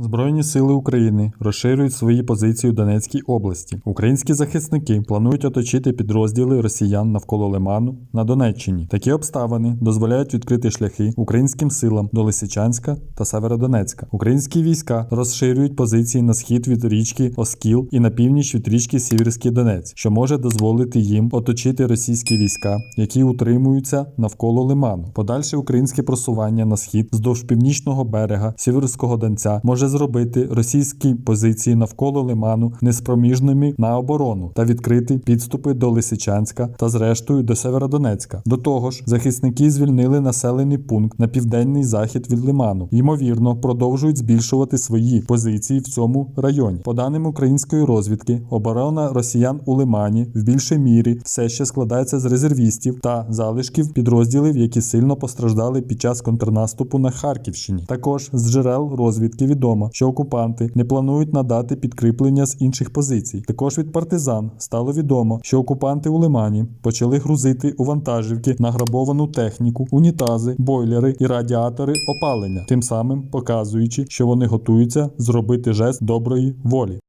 Збройні сили України розширюють свої позиції у Донецькій області. Українські захисники планують оточити підрозділи росіян навколо Лиману на Донеччині. Такі обставини дозволяють відкрити шляхи українським силам до Лисичанська та Северодонецька. Українські війська розширюють позиції на схід від річки Оскіл і на північ від річки Сіверський Донець, що може дозволити їм оточити російські війська, які утримуються навколо Лиману. Подальше українське просування на схід вздовж північного берега Сіверського Донця може зробити російські позиції навколо Лиману неспроміжними на оборону та відкрити підступи до Лисичанська та зрештою до Северодонецька. До того ж, захисники звільнили населений пункт на південний захід від Лиману. Ймовірно, продовжують збільшувати свої позиції в цьому районі. По даним української розвідки, оборона росіян у Лимані в більшій мірі все ще складається з резервістів та залишків підрозділів, які сильно постраждали під час контрнаступу на Харківщині. Також з джерел розвідки відомо, що окупанти не планують надати підкріплення з інших позицій. Також від партизан стало відомо, що окупанти у Лимані почали грузити у вантажівки награбовану техніку, унітази, бойлери і радіатори опалення, тим самим показуючи, що вони готуються зробити жест доброї волі.